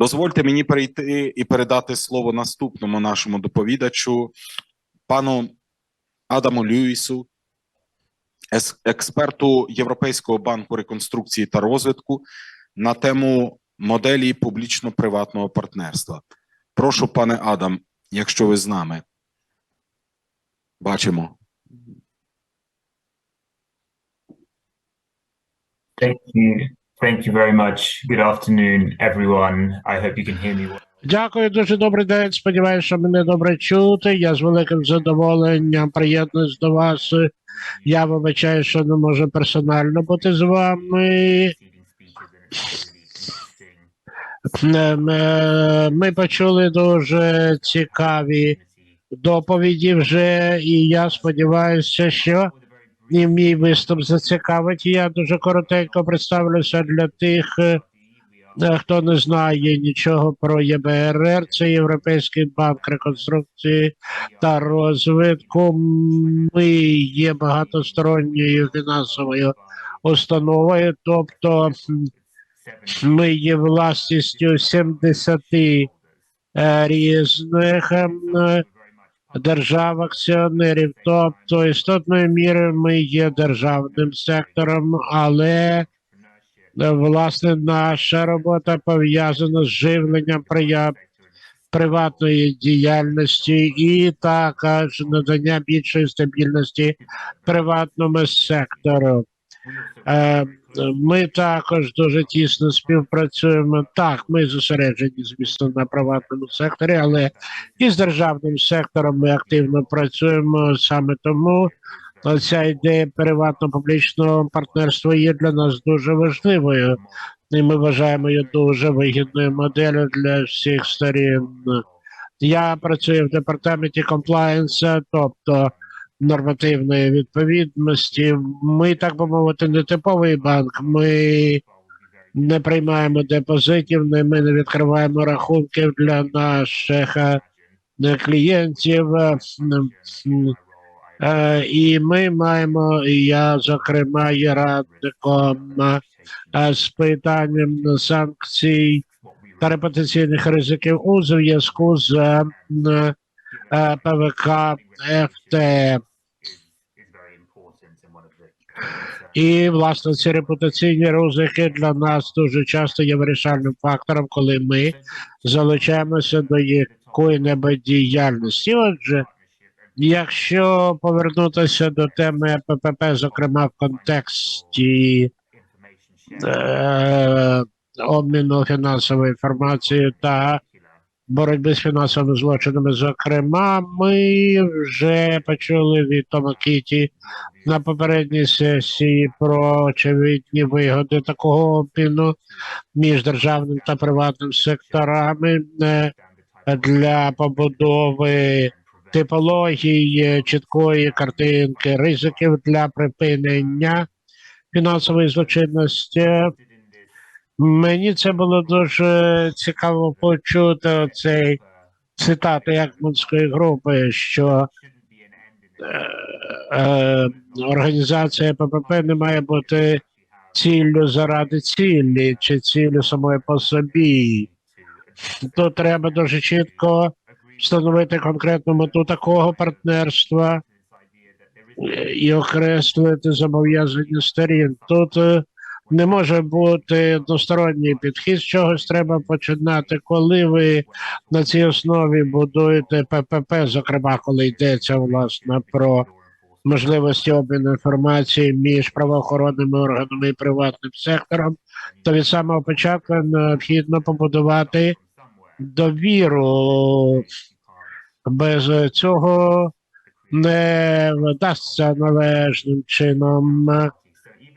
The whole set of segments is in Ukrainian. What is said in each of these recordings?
Дозвольте мені перейти і передати слово наступному нашому доповідачу, пану Адаму Льюісу, ес- експерту Європейського банку реконструкції та розвитку на тему моделі публічно-приватного партнерства. Прошу, пане Адам, якщо ви з нами. Бачимо. Thank. Thank you very much. Good afternoon, everyone. I hope you can hear me well. Дякую, дуже добрий день. Сподіваюся, що мене добре чути. Я з великим задоволенням приєднуюсь до вас. Я вибачаю, що не можу персонально бути з вами. Ем, е, Ми почули дуже цікаві доповіді вже, і я сподіваюся, що і мій виступ зацікавить. Я дуже коротенько представлюся для тих, е, е, хто не знає нічого про ЄБРР. Це Європейський банк реконструкції та розвитку. Ми є багатосторонньою фінансовою установою, тобто ми є власністю 70 е, різних ем, е, держав акціонерів. Тобто, істотною мірою ми є державним сектором, але е, власне наша робота пов'язана з живленням приватної діяльності і також надання більшої стабільності приватному сектору. Е, Ми також дуже тісно співпрацюємо. Так, ми зосереджені, звісно, на приватному секторі, але і з державним сектором ми активно працюємо саме тому. Ця ідея приватно-публічного партнерства є для нас дуже важливою, і ми вважаємо її дуже вигідною моделлю для всіх сторін. Я працюю в департаменті комплаєнса, тобто нормативної відповідності. Ми, так би мовити, не типовий банк. Ми не приймаємо депозитів, ми не відкриваємо рахунків для наших е, клієнтів. Е, І ми маємо, я, зокрема, є радником е, з питанням санкцій та репутаційних ризиків у зв'язку з ПВК ФТ. І власне ці репутаційні ризики для нас дуже часто є вирішальним фактором, коли ми залучаємося до якої-небудь діяльності. Отже, якщо повернутися до теми ППП, зокрема в контексті е, обміну фінансової інформації та боротьби з фінансовими злочинами, зокрема, ми вже почули від Тома Кіті на попередній сесії про очевидні вигоди такого обміну між державним та приватним секторами е, для побудови типології чіткої картинки ризиків для припинення фінансової злочинності. Мені це було дуже цікаво почути цей цитату Якманської групи, що е, е, організація ППП не має бути ціллю заради цілі чи ціллю самої по собі. Тут треба дуже чітко встановити конкретну мету такого партнерства і окреслити зобов'язання сторін. Тут е, не може бути односторонній підхід, з чогось треба починати, коли ви на цій основі будуєте ППП, зокрема, коли йдеться власне про можливості обміну інформації між правоохоронними органами і приватним сектором, то від самого початку необхідно побудувати довіру. Без цього не вдасться належним чином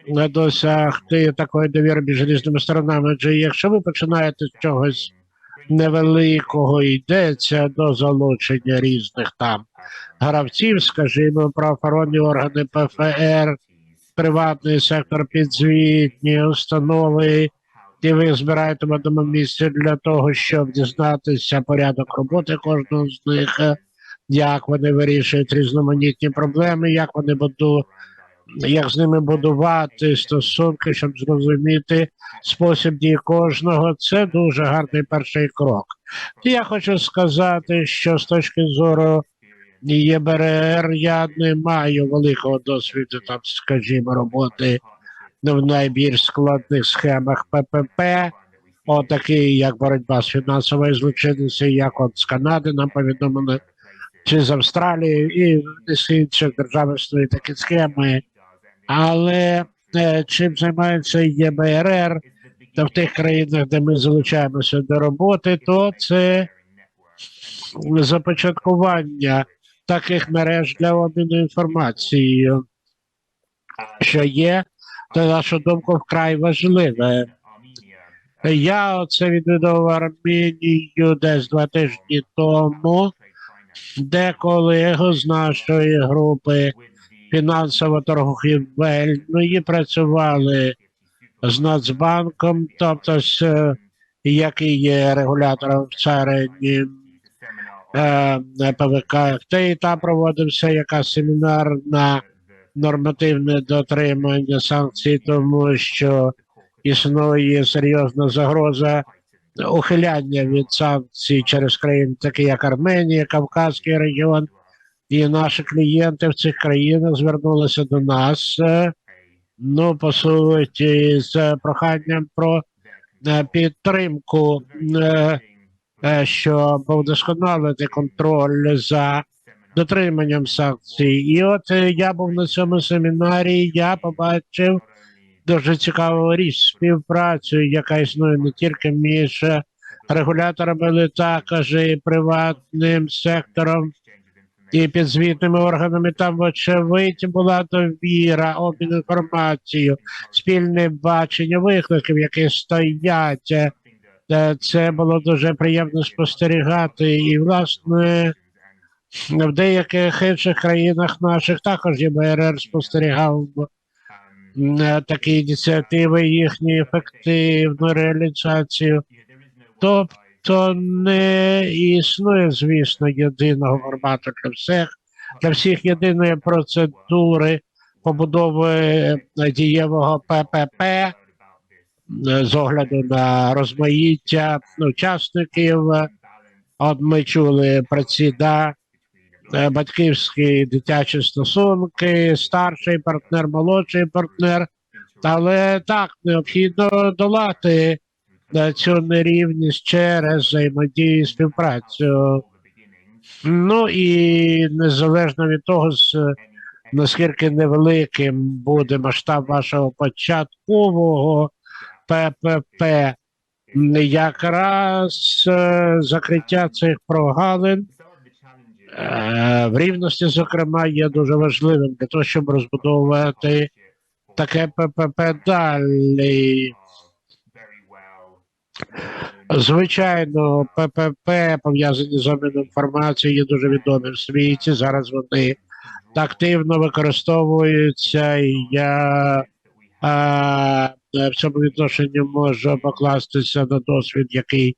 досягти такої довіри між різними сторонами. Адже якщо ви починаєте з чогось невеликого, йдеться до залучення різних там гравців, скажімо, правоохоронні органи ПФР, приватний сектор, підзвітні установи, і ви збираєте в одному місці для того, щоб дізнатися порядок роботи кожного з них, як вони вирішують різноманітні проблеми, як вони буду, як з ними будувати стосунки, щоб зрозуміти спосіб дії кожного. Це дуже гарний перший крок. Я хочу сказати, що з точки зору ЄБРР я не маю великого досвіду, там, скажімо, роботи в найбільш складних схемах ППП, отакі, як боротьба з фінансовою злочинністю, як от з Канади нам повідомили, чи з Австралії, і з інших держав існують такі схеми. Але е, чим займається ЄБРР, та в тих країнах, де ми залучаємося до роботи, то це започаткування таких мереж для обміну інформацією, що є, на нашу думку, вкрай важливе. Я це відвідав Арменію десь два тижні тому, де колеги з нашої групи фінансово-торговельної працювали з Нацбанком, тобто з, який є регулятором царині е, ПВК ФТ, і там проводився якась семінар на нормативне дотримання санкцій, тому що існує серйозна загроза ухиляння від санкцій через країни, такі як Арменія, Кавказький регіон. І наші клієнти в цих країнах звернулися до нас, е, ну, по суті, з проханням про е, підтримку, е, щоб вдосконалити контроль за дотриманням санкцій. І от я був на цьому семінарі, я побачив дуже цікаву річ співпрацю, яка існує не тільки між регуляторами, але також і приватним сектором і підзвітними органами. Там, вочевидь, була довіра, обмін інформацією, спільне бачення викликів, які стоять. Е, Це було дуже приємно спостерігати. І, власне, в деяких інших країнах наших також ЄБРР спостерігав е, такі ініціативи, їхню ефективну реалізацію. Тобто не існує, звісно, єдиного формату для всіх, для всіх єдиної процедури побудови е, дієвого ППП е, з огляду на розмаїття учасників. От ми чули про ці да, е, батьківські дитячі стосунки, старший партнер, молодший партнер. Але так необхідно долати е, цю нерівність через взаємодію і співпрацю. Ну і незалежно від того, з, наскільки невеликим буде масштаб вашого початкового ППП, якраз е, закриття цих прогалин е, в рівності, зокрема, є дуже важливим для того, щоб розбудовувати таке ППП далі. Звичайно, ППП пов'язані з обміном інформацією є дуже відомі в світі. Зараз вони активно використовуються. І я а, в цьому відношенні можу покластися на досвід, який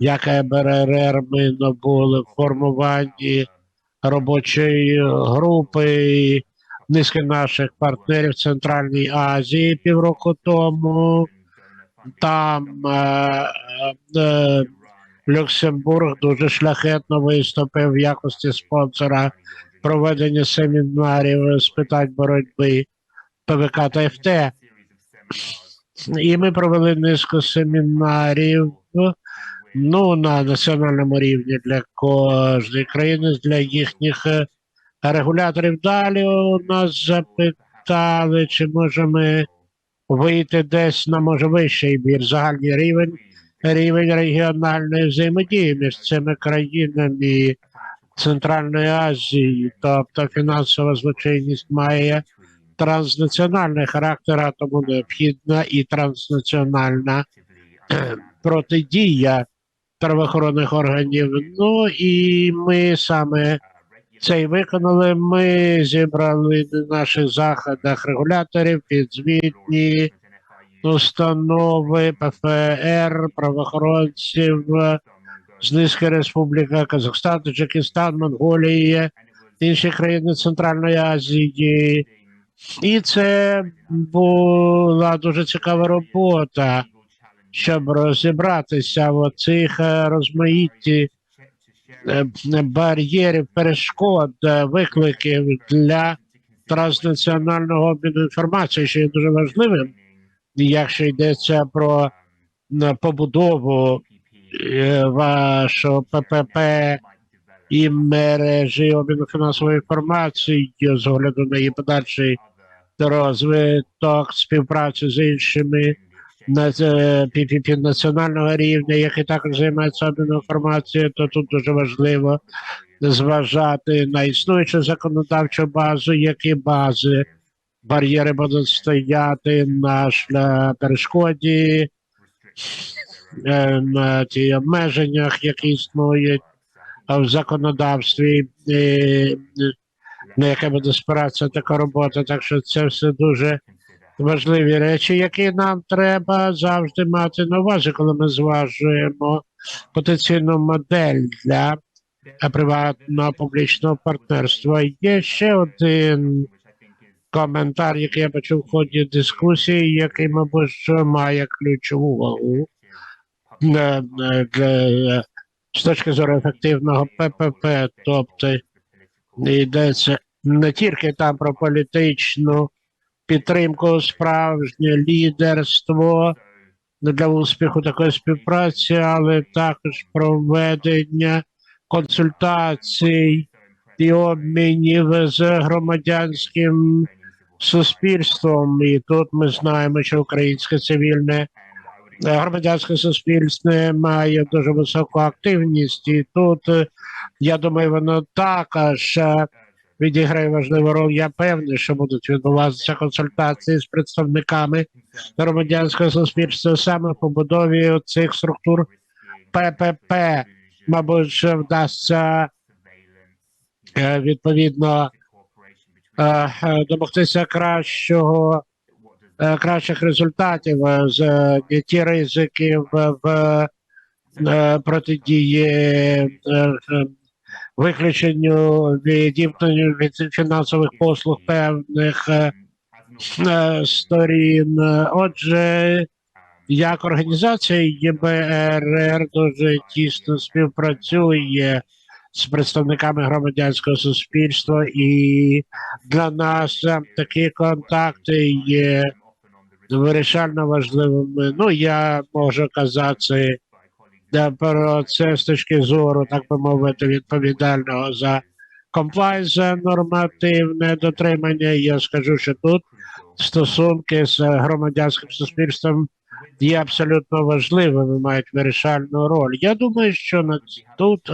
як ЕБРР ми набули в формуванні робочої групи низки наших партнерів в Центральній Азії півроку тому. Там е, е, Люксембург дуже шляхетно виступив в якості спонсора проведення семінарів з питань боротьби ПВК та ФТ. І ми провели низку семінарів ну, на національному рівні для кожної країни, для їхніх е, регуляторів. Далі у нас запитали, чи можемо вийти десь на може вищий більш загальний рівень, рівень регіональної взаємодії між цими країнами Центральної Азії, тобто фінансова злочинність має транснаціональний характер, а тому необхідна і транснаціональна протидія правоохоронних органів. Ну і ми саме це і виконали. Ми зібрали на наших заходах регуляторів, підзвітні установи, ПФР, правоохоронців з низки республіка Казахстан, Таджикистан, Монголія, інші країни Центральної Азії. І це була дуже цікава робота, щоб розібратися в оцих е, розмаїтті бар'єрів, перешкод, е, викликів для транснаціонального обміну інформацією, що є дуже важливим, якщо йдеться про е, побудову е, вашого ППП і мережі обміну фінансовою інформацією з огляду на її подальший розвиток співпраці з іншими національного рівня, які також займаються обміном інформацією, то тут дуже важливо зважати на існуючу законодавчу базу, які бази бар'єри будуть стояти на перешкоді, е, на ті обмеженнях, які існують в законодавстві, е, на яке буде спиратися така робота. Так що це все дуже важливі речі, які нам треба завжди мати на увазі, коли ми зважуємо потенційну модель для приватного публічного партнерства. Є ще один коментар, який я почув в ході дискусії, який, мабуть, має ключову вагу з точки зору ефективного ППП, тобто йдеться не тільки там про політичну підтримку, справжнє лідерство для успіху такої співпраці, але також проведення консультацій і обмінів з громадянським суспільством. І тут ми знаємо, що українське цивільне громадянське суспільство має дуже високу активність, і тут я думаю, воно також відіграє важливу роль. Я певний, що будуть відбуватися консультації з представниками громадянського суспільства саме побудові цих структур ППП. Мабуть, вдасться е, відповідно е, е, домогтися кращого кращих результатів з ті ризики в, протидії виключенню відімкненню від фінансових послуг певних е, е, сторін. Отже, як організація ЄБРР дуже тісно співпрацює з представниками громадянського суспільства, і для нас такі контакти є вирішально важливими. Ну, я можу казати про це з точки зору, так би мовити, відповідального за комплайнс, за нормативне дотримання. Я скажу, що тут стосунки з громадянським суспільством є абсолютно важливими, мають вирішальну роль. Я думаю, що тут